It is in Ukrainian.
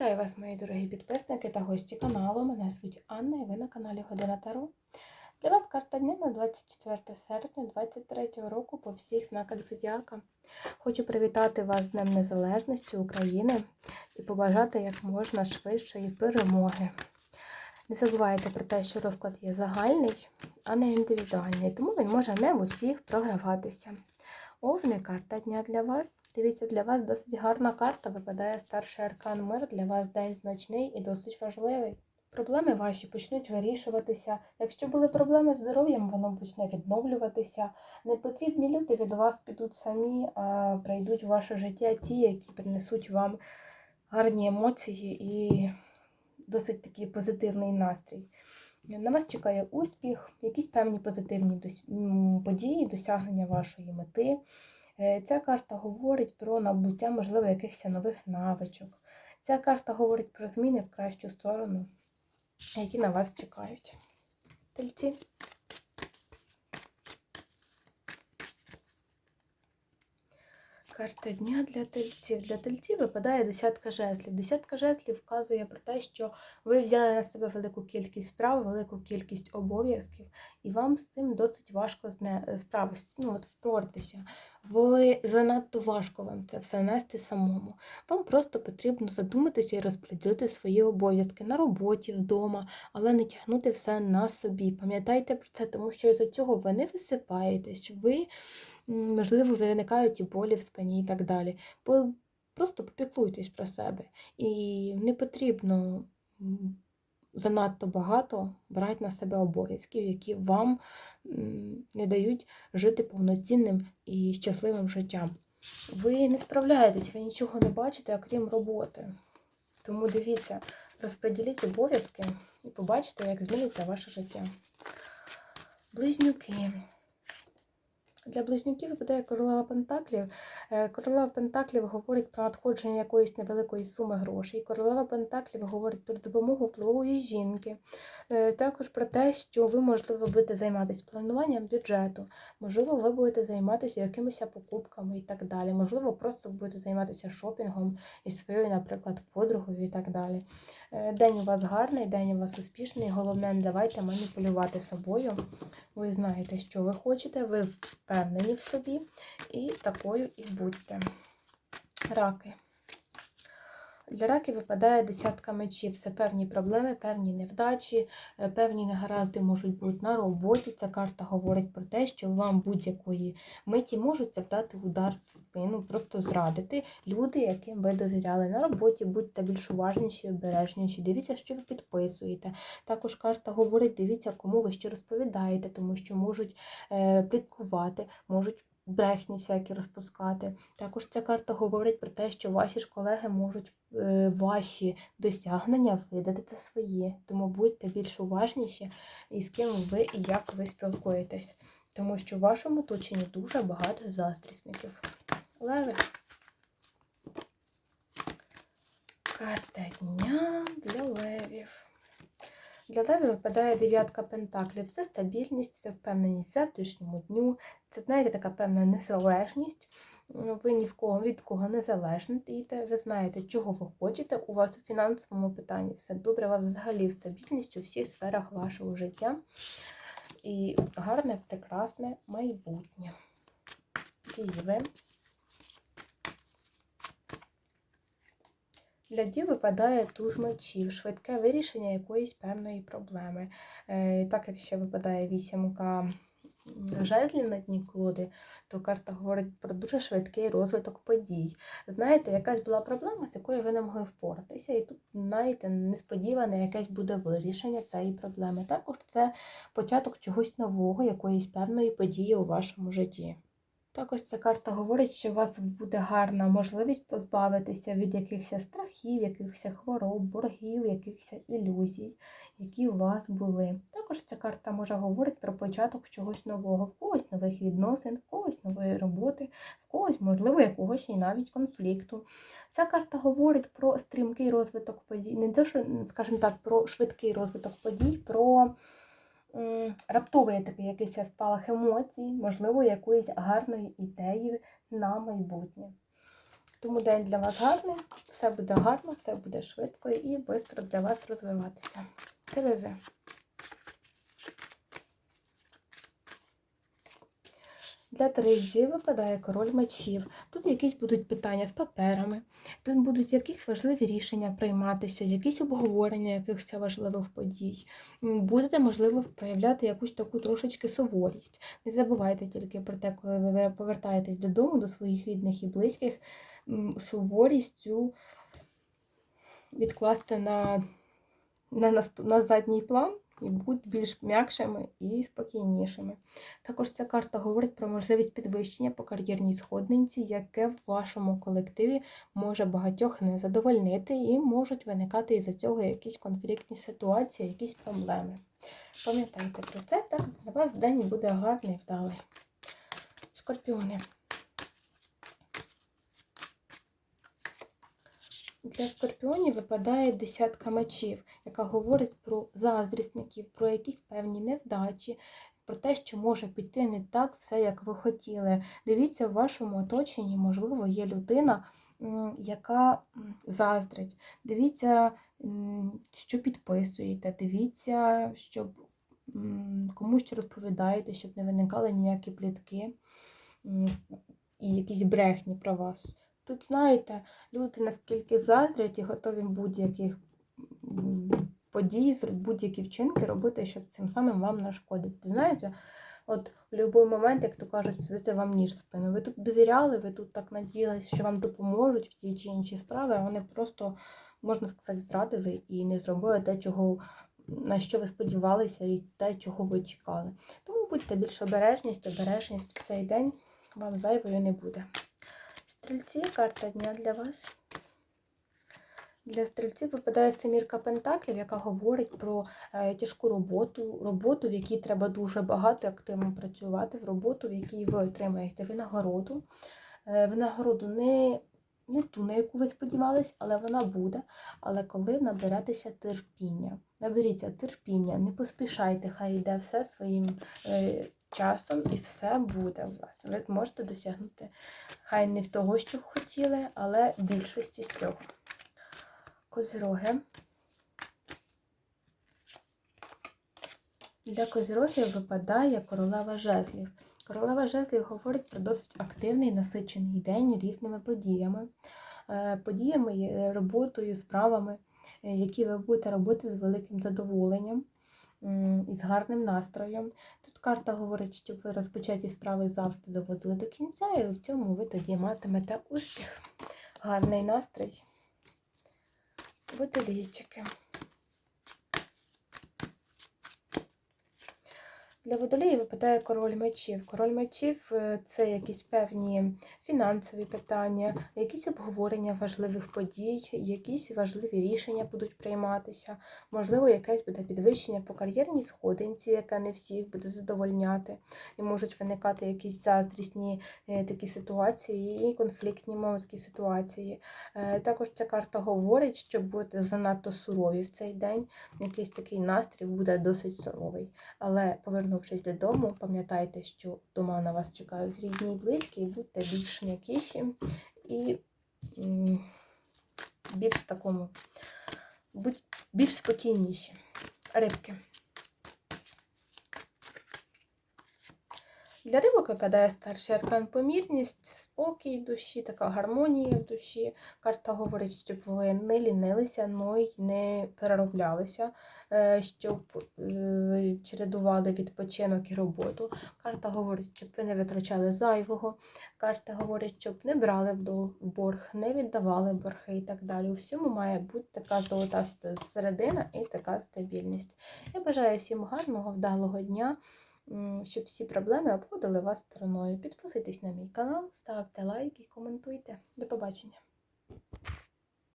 Вітаю вас, мої дорогі підписники та гості каналу. Мене звуть Анна і ви на каналі Година Таро. Для вас карта дня на 24 серпня 2023 року по всіх знаках Зодіака. Хочу привітати вас з Днем Незалежності України і побажати як можна швидшої перемоги. Не забувайте про те, що розклад є загальний, а не індивідуальний, тому він може не в усіх програватися. Овни карта дня для вас. Дивіться, для вас досить гарна карта. Випадає старший аркан мир. Для вас день значний і досить важливий. Проблеми ваші почнуть вирішуватися. Якщо були проблеми з здоров'ям, воно почне відновлюватися. Непотрібні люди від вас підуть самі, а прийдуть в ваше життя ті, які принесуть вам гарні емоції і досить такий позитивний настрій. На вас чекає успіх, якісь певні позитивні події, досягнення вашої мети. Е, Ця карта говорить про набуття, можливо, якихось нових навичок. Ця карта говорить про зміни в кращу сторону, які на вас чекають. Тельці. Карта дня для тельців. Для тельців випадає десятка жезлів. Десятка жезлів вказує про те, що ви взяли на себе велику кількість справ, велику кількість обов'язків, і вам з цим досить важко справитися, ну, от впоратися. Ви занадто важко вам це все нести самому. Вам просто потрібно задуматися і розподілити свої обов'язки на роботі, вдома, але не тягнути все на собі. Пам'ятайте про це, тому що із-за цього ви не висипаєтесь, ви, можливо, виникають і болі в спині і так далі. Просто попіклуйтесь про себе. І не потрібно занадто багато брати на себе обов'язків, які вам не дають жити повноцінним і щасливим життям. Ви не справляєтесь, ви нічого не бачите, окрім роботи. Тому дивіться, розподіліть обов'язки і побачите, як зміниться ваше життя. Близнюки. Для близнюків випадає королева Пентаклів. Е, Королева Пентаклів говорить про надходження якоїсь невеликої суми грошей. Королева Пентаклів говорить про допомогу впливової жінки. Е, Також про те, що ви, можливо, будете займатися плануванням бюджету, можливо, ви будете займатися якимись покупками і так далі. Можливо, просто будете займатися шопінгом із своєю, наприклад, подругою і так далі. Е, День у вас гарний, день у вас успішний. Головне, не давайте маніпулювати собою. Ви знаєте, що ви хочете, ви впевнені в собі, і такою і будьте. Раки. Для раків випадає десятка мечів. Це певні проблеми, певні невдачі, е, певні негаразди можуть бути на роботі. Ця карта говорить про те, що вам будь-якої миті можуть завдати удар в спину, просто зрадити люди, яким ви довіряли на роботі. Будьте більш уважніші, обережніші. Дивіться, що ви підписуєте. Також карта говорить, дивіться, кому ви що розповідаєте, тому що можуть е, пліткувати, можуть брехні всякі розпускати. Також ця карта говорить про те, що ваші ж колеги можуть е, ваші досягнення видати за свої. Тому будьте більш уважніші, і з ким ви і як ви спілкуєтесь. Тому що в вашому оточенні дуже багато заздрісників. Леви. Карта дня для левів. Для левів випадає дев'ятка пентаклів. Це стабільність, це впевненість в завтрашньому дню, це, знаєте, така певна незалежність. Ви ні в кого від кого не залежніте, ви знаєте, чого ви хочете. У вас у фінансовому питанні все добре, у вас взагалі стабільність у всіх сферах вашого життя. І гарне, прекрасне майбутнє. Діви. Для дів випадає туз мечів, швидке вирішення якоїсь певної проблеми. Е, Так як ще випадає вісімка жезлів на дні колоди, то карта говорить про дуже швидкий розвиток подій. Знаєте, якась була проблема, з якою ви не могли впоратися, і тут, знаєте, несподіване якесь буде вирішення цієї проблеми. Також це початок чогось нового, якоїсь певної події у вашому житті. Також ця карта говорить, що у вас буде гарна можливість позбавитися від якихось страхів, якихось хвороб, боргів, якихось ілюзій, які у вас були. Також ця карта може говорити про початок чогось нового, в когось нових відносин, в когось нової роботи, в когось, можливо, якогось і навіть конфлікту. Ця карта говорить про стрімкий розвиток подій, не те, що, скажімо так, про швидкий розвиток подій, про раптовий такий якийсь спалах емоцій, можливо, якоїсь гарної ідеї на майбутнє. Тому день для вас гарний, все буде гарно, все буде швидко і швидко для вас розвиватися. Терези. Для Терезі випадає король мечів. Тут якісь будуть питання з паперами, тут будуть якісь важливі рішення прийматися, якісь обговорення якихось важливих подій. Будете, можливо, проявляти якусь таку трошечки суворість. Не забувайте тільки про те, коли ви повертаєтесь додому, до своїх рідних і близьких, суворість цю відкласти на, на, наст- на задній план і будь більш м'якшими і спокійнішими. Також ця карта говорить про можливість підвищення по кар'єрній сходинці, яке в вашому колективі може багатьох не задовольнити, і можуть виникати із-за цього якісь конфліктні ситуації, якісь проблеми. Пам'ятайте про це, так для вас день буде гарний, і вдалий. Скорпіони. Для скорпіонів випадає десятка мечів, яка говорить про заздрісників, про якісь певні невдачі, про те, що може піти не так все, як ви хотіли. Дивіться, в вашому оточенні, можливо, є людина, яка заздрить. Дивіться, що підписуєте, дивіться, щоб комусь розповідаєте, щоб не виникали ніякі плітки і якісь брехні про вас. Тут, знаєте, люди наскільки заздрять і готові будь-яких подій, будь-які вчинки робити, щоб цим самим вам нашкодити. Знаєте, от в будь-який момент, як то кажуть, сидите вам ніж в спину. Ви тут довіряли, ви тут так надіялися, що вам допоможуть в тій чи іншій справі, а вони просто, можна сказати, зрадили і не зробили те, чого, на що ви сподівалися, і те, чого ви чекали. Тому будьте більш обережність, обережність в цей день вам зайвою не буде. Стрільці, карта дня для вас. Для стрільців випадає семірка пентаклів, яка говорить про е, тяжку роботу, роботу, в якій треба дуже багато активно працювати, в роботу, в якій ви отримаєте винагороду. Е, винагороду не, не ту, на яку ви сподівались, але вона буде. Але коли наберетеся терпіння, наберіться терпіння, не поспішайте, хай йде все своїм е, часом і все буде у вас. Ви можете досягнути хай не в того, що хотіли, але більшості з цього. Козироги. Для козирогів випадає королева жезлів. Королева жезлів говорить про досить активний насичений день різними подіями, Е, подіями, е, роботою, справами, е, які ви будете робити з великим задоволенням і з гарним настроєм. Тут карта говорить, щоб ви розпочаті справи завжди доводили до кінця, і в цьому ви тоді матимете успіх, гарний настрій. Водолійчики. Для водолії випадає король мечів. Король мечів е, це якісь певні фінансові питання, якісь обговорення важливих подій, якісь важливі рішення будуть прийматися. Можливо, якесь буде підвищення по кар'єрній сходинці, яке не всіх буде задовольняти. І можуть виникати якісь заздрісні е, такі ситуації і конфліктні такі ситуації. Е, Також ця карта говорить, що будете занадто сурові в цей день. Якийсь такий настрій буде досить суровий. Але повернувшись додому, пам'ятайте, що вдома на вас чекають рідні і близькі, і будьте більш м'якіші і більш такому, будь більш спокійніші. Рибки. Для рибок випадає старший аркан помірність, спокій в душі, така гармонія в душі. Карта говорить, щоб ви не лінилися, но й не перероблялися, е, щоб е, чередували відпочинок і роботу. Карта говорить, щоб ви не витрачали зайвого. Карта говорить, щоб не брали в борг, не віддавали борги і так далі. У всьому має бути така золота середина і така стабільність. Я бажаю всім гарного, вдалого дня щоб всі проблеми обходили вас стороною. Підписуйтесь на мій канал, ставте лайки, коментуйте. До побачення!